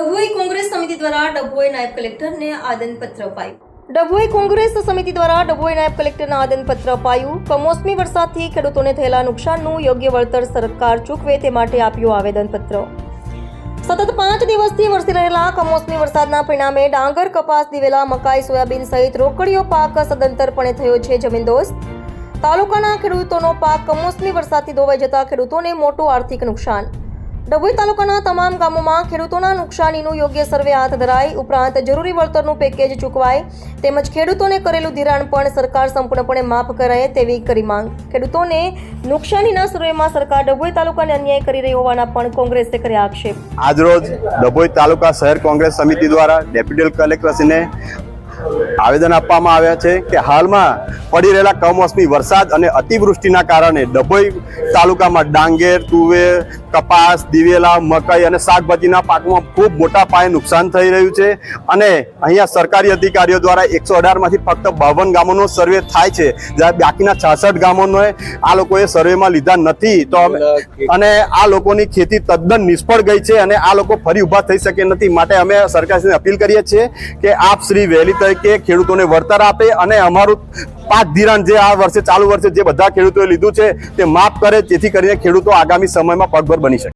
ડભોઈ કોંગ્રેસ સમિતિ દ્વારા ડભોઈ નાયબ કલેક્ટરને આદનપત્ર અપાયું. ડભોઈ કોંગ્રેસ સમિતિ દ્વારા ડભોઈ નાયબ કલેક્ટરને આદનપત્ર અપાયું. કમોસમી વરસાદથી ખેડૂતોને થયેલા નુકસાનનું યોગ્ય વળતર સરકાર ચૂકવે તે માટે આપ્યું આવેદનપત્ર. સતત પાંચ દિવસથી વરસી રહેલા કમોસમી વરસાદના પરિણામે ડાંગર, કપાસ, દિવેલા, મકાઈ, સોયાબીન સહિત રોકડીયો પાક સદંતરપણે થયો છે જમીનદોસ્ત તાલુકાના ખેડૂતોનો પાક કમોસમી વરસાદથી ધોવાઈ જતા ખેડૂતોને મોટું આર્થિક નુકસાન. ડભોઈ તાલુકાના તમામ ગામોમાં ખેડૂતોના નુકસાનીનું યોગ્ય સર્વે હાથ ધરાય, ઉપરાંત જરૂરી વળતરનું પેકેજ ચૂકવાય, તેમજ ખેડૂતોને કરેલું ધિરાણ પણ સરકાર સંપૂર્ણપણે માફ કરાય તેવી કરી માંગ. ખેડૂતોને નુકસાનીના સર્વેમાં સરકાર ડભોઈ તાલુકાને અન્યાય કરી રહી હોવાના પણ કોંગ્રેસે કર્યા આક્ષેપ. આજરોજ ડભોઈ તાલુકા શહેર કોંગ્રેસ સમિતિ દ્વારા ડેપ્યુટી કલેક્ટરશ્રીને આવેદન આપવામાં આવ્યા છે કે હાલમાં પડી રહેલા કમોસમી વરસાદ અને અતિવૃષ્ટિના કારણે ડભોઈ તાલુકામાં ડાંગેર, તુવેર, કપાસ, દિવેલા, મકાઈ અને શાકભાજીના પાકમાં ખૂબ મોટા પાયે નુકસાન થઈ રહ્યું છે અને અહીંયા સરકારી અધિકારીઓ દ્વારા એકસો અઢારમાંથી ફક્ત બાવન ગામોનો સર્વે થાય છે. જ્યારે બાકીના છાસઠ ગામોનો આ લોકોએ સર્વેમાં લીધા નથી. તો અને આ લોકોની ખેતી તદ્દન નિષ્ફળ ગઈ છે અને આ લોકો ફરી ઊભા થઈ શકે નથી. માટે અમે સરકારશ્રીને અપીલ કરીએ છીએ કે આપ શ્રી વહેલી તરીકે ખેડૂતોને વળતર આપે અને અમારું પાક ધિરાણ જે આ વર્ષે ચાલુ વર્ષે જે બધા ખેડૂતોએ લીધું છે તે માફ કરે, જેથી કરીને ખેડૂતો આગામી સમયમાં પગભર બની શકે.